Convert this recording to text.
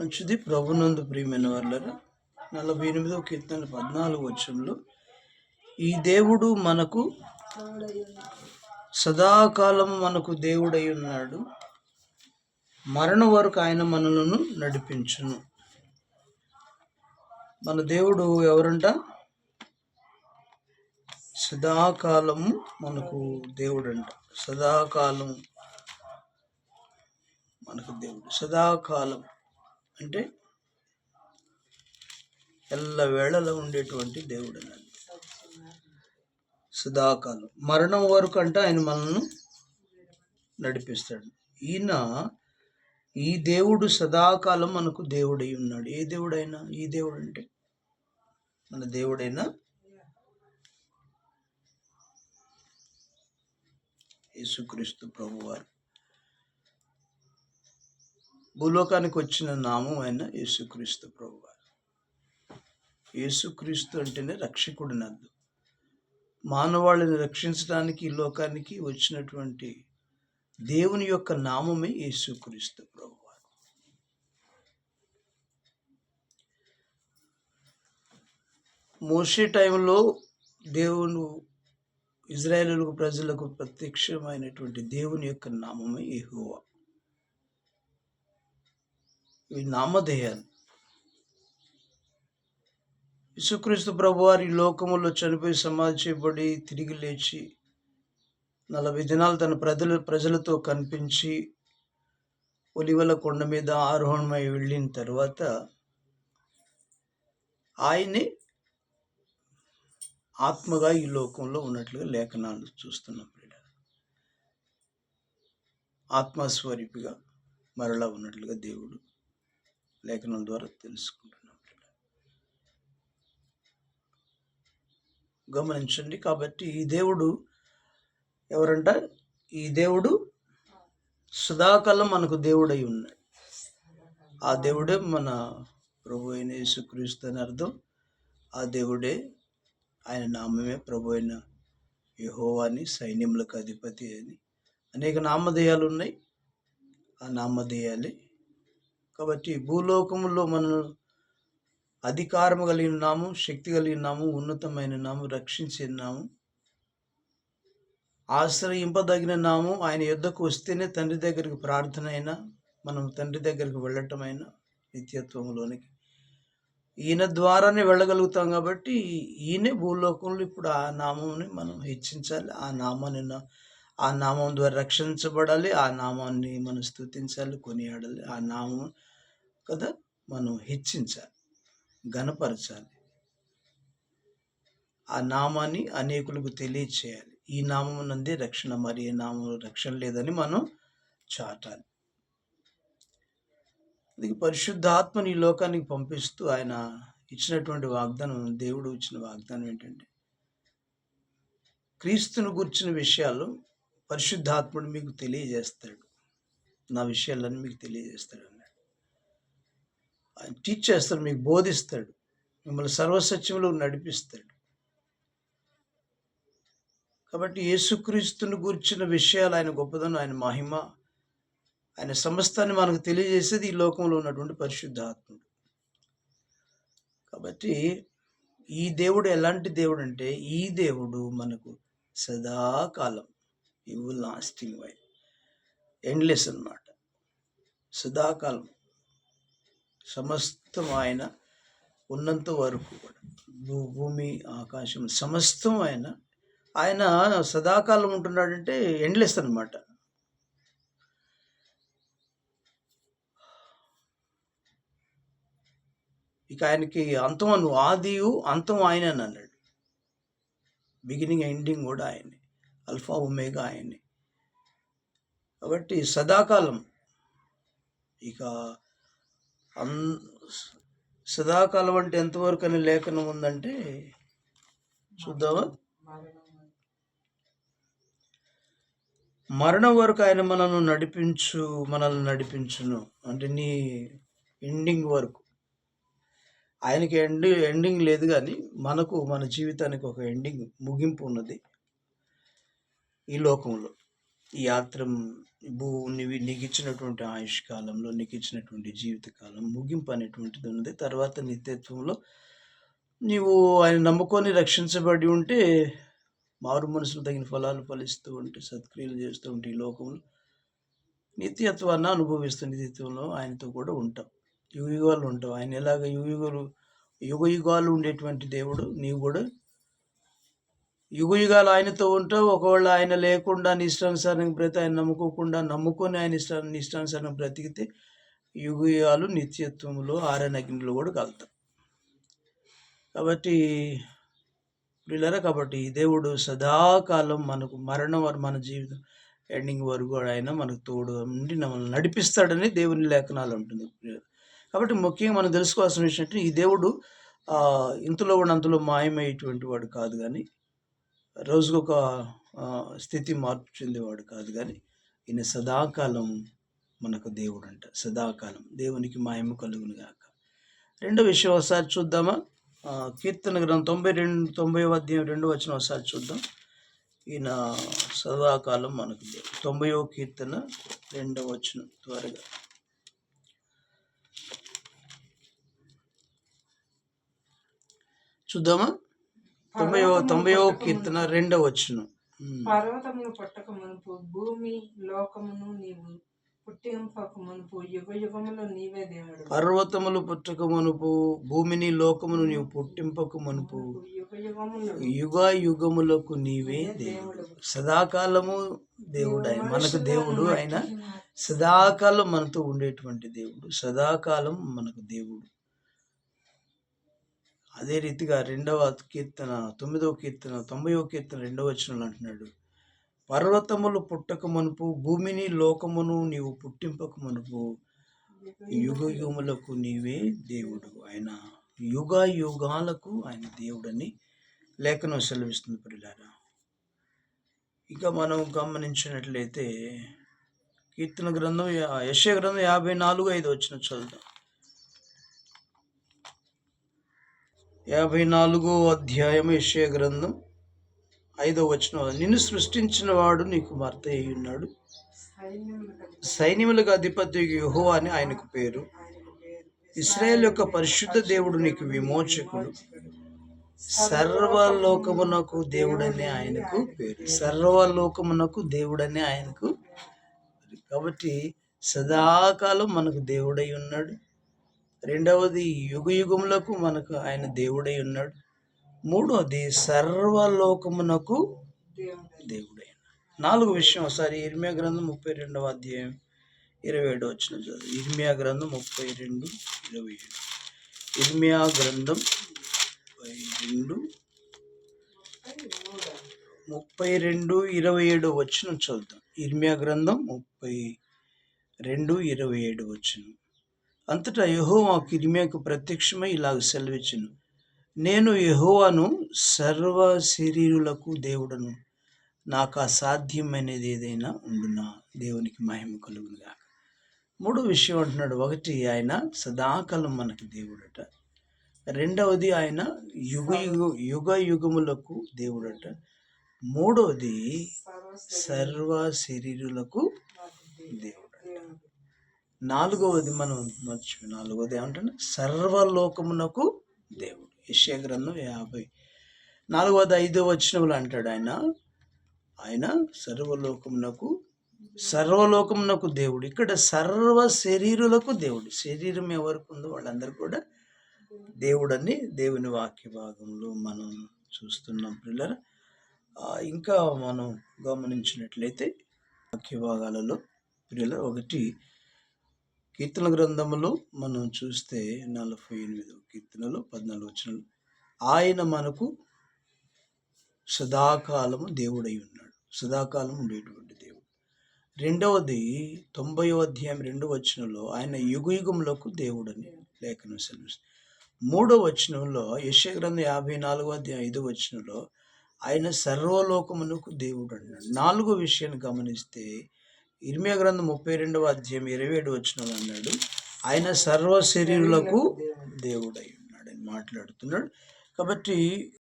మంచిది ప్రభునందు ప్రియమైన వాళ్ళరా నలభై ఎనిమిదో కీర్తన పద్నాలుగు వచ్చంలో ఈ దేవుడు మనకు సదాకాలం మనకు దేవుడై ఉన్నాడు మరణం వరకు ఆయన మనలను నడిపించును. మన దేవుడు ఎవరంట? సదాకాలము మనకు దేవుడంట. సదాకాలం మనకు దేవుడు. సదాకాలం. అంటే ఎల్ల వేళలో ఉండేటువంటి దేవుడు అన్నది సదాకాలం మరణం వరకు అంటే ఆయన మనల్ని నడిపిస్తాడు. ఈయన ఈ దేవుడు సదాకాలం మనకు దేవుడై ఉన్నాడు. ఏ దేవుడైనా ఈ దేవుడు అంటే మన దేవుడైనా యేసుక్రీస్తు ప్రభువారు. భూలోకానికి వచ్చిన నామం ఆయన యేసుక్రీస్తు ప్రభువారు. యేసుక్రీస్తు అంటేనే రక్షకుడు నద్దు మానవాళిని రక్షించడానికి ఈ లోకానికి వచ్చినటువంటి దేవుని యొక్క నామమే యేసుక్రీస్తు ప్రభు మోసే టైంలో దేవుడు ఇజ్రాయేలులకు ప్రజలకు ప్రత్యక్షమైనటువంటి దేవుని యొక్క నామమే ఎహోవా ఈ నామధేయాలు. యేసుక్రీస్తు ప్రభువారి ఈ లోకములో చనిపోయి సమాధి చేయబడి తిరిగి లేచి నలభై దినాలు తన ప్రజలు ప్రజలతో కనిపించి ఒలివల కొండ మీద ఆరోహణమై వెళ్ళిన తర్వాత ఆయనే ఆత్మగా ఈ లోకంలో ఉన్నట్లుగా లేఖనాలు చూస్తున్నాం ప్రియుల ఆత్మస్వరూపిగా మరలా ఉన్నట్లుగా దేవుడు లేఖనం ద్వారా తెలుసుకుంటున్నాం. గమనించండి కాబట్టి ఈ దేవుడు ఎవరంట? ఈ దేవుడు సదాకాలం మనకు దేవుడై ఉన్నాడు. ఆ దేవుడే మన ప్రభు అయిన యేసుక్రీస్తు అని అర్థం. ఆ దేవుడే ఆయన నామమే ప్రభు అయిన యహోవాని సైన్యములకు అధిపతి అని. అనేక నామధేయాలు ఉన్నాయి. ఆ నామధేయాలే కాబట్టి భూలోకంలో మనం అధికారము కలిగి ఉన్నాము శక్తి కలిగి ఉన్నాము ఉన్నతమైన నాము రక్షించి నాము ఆశ్రయింపదగిన నాము ఆయన యుద్ధకు వస్తేనే తండ్రి దగ్గరికి ప్రార్థన అయినా మనం తండ్రి దగ్గరికి వెళ్ళటమైనా నిత్యత్వంలోనికి ఈయన ద్వారానే వెళ్ళగలుగుతాం కాబట్టి ఈయనే భూలోకంలో ఇప్పుడు ఆ నామంని మనం హెచ్చించాలి ఆ నామాన్ని ఆ నామం ద్వారా రక్షించబడాలి ఆ నామాన్ని మనం స్తుతించాలి కొనియాడాలి ఆ నామం కదా మనం హెచ్చించాలి గనపరచాలి ఆ నామాన్ని అనేకులకు తెలియచేయాలి. ఈ నామం నుండి రక్షణ మరి ఏ నామంలో రక్షణ లేదని మనం చాటాలి. అందుకే పరిశుద్ధాత్మని ఈ లోకానికి పంపిస్తూ ఆయన ఇచ్చినటువంటి వాగ్దానం దేవుడు ఇచ్చిన వాగ్దానం ఏంటంటే క్రీస్తును గుర్చిన విషయాలు పరిశుద్ధాత్ముడు మీకు తెలియజేస్తాడు. నా విషయాలన్నీ మీకు తెలియజేస్తాడు. ఆయన టీచ్ చేస్తాడు మీకు బోధిస్తాడు మిమ్మల్ని సర్వసత్యంలో నడిపిస్తాడు. కాబట్టి యేసుక్రీస్తుని గురించిన విషయాలు ఆయన గొప్పదనం ఆయన మహిమ ఆయన సమస్తాన్ని మనకు తెలియజేసేది ఈ లోకంలో ఉన్నటువంటి పరిశుద్ధాత్ముడు. కాబట్టి ఈ దేవుడు ఎలాంటి దేవుడు అంటే ఈ దేవుడు మనకు సదాకాలం ఇవు లాస్టింగ్ వై ఎండ్లెస్ అన్నమాట. సదాకాలం సమస్తం ఆయన ఉన్నంత వరకు భూమి ఆకాశం సమస్తం ఆయన ఆయన సదాకాలం ఉంటున్నాడంటే ఎండ్లెస్ అనమాట ఇక ఆయనకి అంతం అను ఆదియు అంతం ఆయన అని అన్నాడు. బిగినింగ్ ఎండింగ్ కూడా ఆయనే. అల్ఫా ఉమేగా ఆయనే. కాబట్టి సదాకాలం ఇక అన్ సదాకాలం అంటే ఎంతవరకు అనే లేఖనం ఉందంటే చూద్దామా? మరణం వరకు ఆయన మనల్ని నడిపించు మనల్ని నడిపించును. అంటే నీ ఎండింగ్ వరకు. ఆయనకి ఎండ్ ఎండింగ్ లేదు కానీ మనకు మన జీవితానికి ఒక ఎండింగ్ ముగింపు ఉన్నది ఈ లోకంలో. యాత్ర భూ నీవి నీకు ఇచ్చినటువంటి ఆయుష్ కాలంలో నీకు ఇచ్చినటువంటి జీవితకాలం ముగింపు అనేటువంటిది ఉన్నది. తర్వాత నిత్యత్వంలో నీవు ఆయన నమ్ముకొని రక్షించబడి ఉంటే మారు మనసులు తగిన ఫలాలు ఫలిస్తూ ఉంటే సత్క్రియలు చేస్తూ ఉంటే ఈ లోకంలో నిత్యత్వాన్ని అనుభవిస్తూ నిత్యత్వంలో ఆయనతో కూడా ఉంటాం యుగయుగాలు ఉంటావు. ఆయన ఎలాగ యుగయుగాలు యుగాలు ఉండేటువంటి దేవుడు నీవు కూడా యుగ యుగాలు ఆయనతో ఉంటావు ఒకవేళ ఆయన లేకుండా నీ ఇష్టానుసారం బ్రతి ఆయన నమ్ముకోకుండా నమ్ముకొని ఆయన ఇష్ట నీ ఇష్టానుసారం బ్రతికితే యుగ యుగాలు నిత్యత్వంలో ఆరణగ్నిలో కూడా కలుతాం కాబట్టి పిల్లరా కాబట్టి దేవుడు సదాకాలం మనకు మరణం వరకు మన జీవితం ఎండింగ్ వరకు కూడా ఆయన మనకు తోడు ఉండి మనల్ని నడిపిస్తాడని దేవుని లేఖనాలు ఉంటుంది కాబట్టి ముఖ్యంగా మనం తెలుసుకోవాల్సిన విషయం అంటే ఈ దేవుడు ఇంతలో ఉన్నంతలో మాయమయ్యేటువంటి వాడు కాదు కానీ రోజుకొక స్థితి మార్పు చెందేవాడు కాదు కానీ ఈయన సదాకాలం మనకు దేవుడు అంట సదాకాలం. దేవునికి మాయము కలుగును గాక. రెండో విషయం ఒకసారి చూద్దామా? కీర్తన గ్రంథం తొంభై రెండు తొంభై అధ్యాయం రెండు వచ్చిన ఒకసారి చూద్దాం. ఈయన సదాకాలం మనకు దేవుడు. తొంభైవ కీర్తన రెండవ వచ్చిన త్వరగా. చూద్దామా? తొంభై తొంభైవ కీర్తన రెండవ వచ్చును పర్వతములు పుట్టక మునుపు భూమి లోకమును నీవు పర్వతములు పుట్టక మునుపు భూమిని లోకమును నీవు పుట్టింపక మునుపు యుగ యుగములకు నీవే దేవుడు. సదాకాలము దేవుడు ఆయన. మనకు దేవుడు ఆయన. సదాకాలం మనతో ఉండేటువంటి దేవుడు. సదాకాలం మనకు దేవుడు. అదే రీతిగా రెండవ కీర్తన తొమ్మిదవ కీర్తన తొంభైవ కీర్తన రెండవ వచనంలో అంటున్నాడు. పర్వతములు పుట్టక మునుపు భూమిని లోకమును నీవు పుట్టింపక మునుపు యుగ యుగములకు నీవే దేవుడు ఆయన యుగ యుగాలకు ఆయన దేవుడని లేఖనం సెలవిస్తుంది పిల్లారా ఇంకా మనం గమనించినట్లయితే కీర్తన గ్రంథం యా- గ్రంథం యాభై నాలుగు ఐదు వచ్చిన చదువుతాం యాభై నాలుగో అధ్యాయం యెషయా గ్రంథం ఐదో వచనం నిన్ను సృష్టించిన వాడు నీకు భర్త అయి ఉన్నాడు. సైన్యములకు అధిపతి యుహో అని ఆయనకు పేరు. ఇస్రాయేల్ యొక్క పరిశుద్ధ దేవుడు నీకు విమోచకుడు. సర్వలోకమునకు దేవుడనే ఆయనకు పేరు. సర్వలోకమునకు దేవుడనే ఆయనకు కాబట్టి సదాకాలం మనకు దేవుడై ఉన్నాడు. రెండవది యుగ యుగములకు మనకు ఆయన దేవుడై ఉన్నాడు. మూడవది సర్వలోకమునకు దేవుడై ఉన్నాడు. నాలుగు విషయం ఒకసారి ఇర్మియా గ్రంథం ముప్పై రెండవ అధ్యాయం ఇరవై ఏడు వచ్చిన చదువు. ఇర్మియా గ్రంథం ముప్పై రెండు ఇరవై ఏడు. ఇర్మియా గ్రంథం ముప్పై రెండు ముప్పై రెండు ఇరవై ఏడు వచ్చిన చదువుతాం. ఇర్మియా గ్రంథం ముప్పై రెండు ఇరవై ఏడు వచ్చిన అంతటా యహోవా ఇర్మియాకు ప్రత్యక్షమై ఇలాగ సెలవిచ్చును. నేను యహోవాను సర్వ శరీరులకు దేవుడను. నాకు అసాధ్యమైనది ఏదైనా ఉండునా? దేవునికి మహిమ కలుగునుగా మూడో విషయం అంటున్నాడు. ఒకటి ఆయన సదాకాలం మనకి దేవుడట. రెండవది ఆయన యుగ యుగ యుగ యుగములకు దేవుడట. మూడవది సర్వ శరీరులకు దేవుడు. నాలుగవది మనం మర్చిపోయి నాలుగవది ఏమంటే సర్వలోకమునకు దేవుడు. యెషయా గ్రంథం యాభై. నాలుగవది ఐదో వచనములు అంటాడు ఆయన. ఆయన సర్వలోకమునకు సర్వలోకమునకు దేవుడు. ఇక్కడ సర్వ శరీరులకు దేవుడు. శరీరం ఎవరికి ఉందో వాళ్ళందరూ కూడా దేవుడని దేవుని వాక్య భాగంలో మనం చూస్తున్నాం పిల్లల. ఇంకా మనం గమనించినట్లయితే వాక్య భాగాలలో పిల్లల ఒకటి కీర్తన గ్రంథములో మనం చూస్తే నలభై ఎనిమిదో కీర్తనలో పద్నాలుగు వచ్చిన ఆయన మనకు సదాకాలము దేవుడై ఉన్నాడు. సదాకాలం ఉండేటువంటి దేవుడు. రెండవది తొంభై అధ్యాయం రెండవ వచనంలో ఆయన యుగ యుగములకు దేవుడని లేఖనం సెలవిస్తుంది. మూడో వచనంలో యశ్య గ్రంథం యాభై నాలుగో అధ్యాయం ఐదో వచనంలో ఆయన సర్వలోకమునకు దేవుడు అన్నాడు నాలుగో విషయాన్ని గమనిస్తే ఇర్మియా గ్రంథం ముప్పై రెండవ అధ్యాయం ఇరవై ఏడు వచ్చిన అన్నాడు. ఆయన సర్వ శరీరులకు దేవుడై ఉన్నాడని మాట్లాడుతున్నాడు. కాబట్టి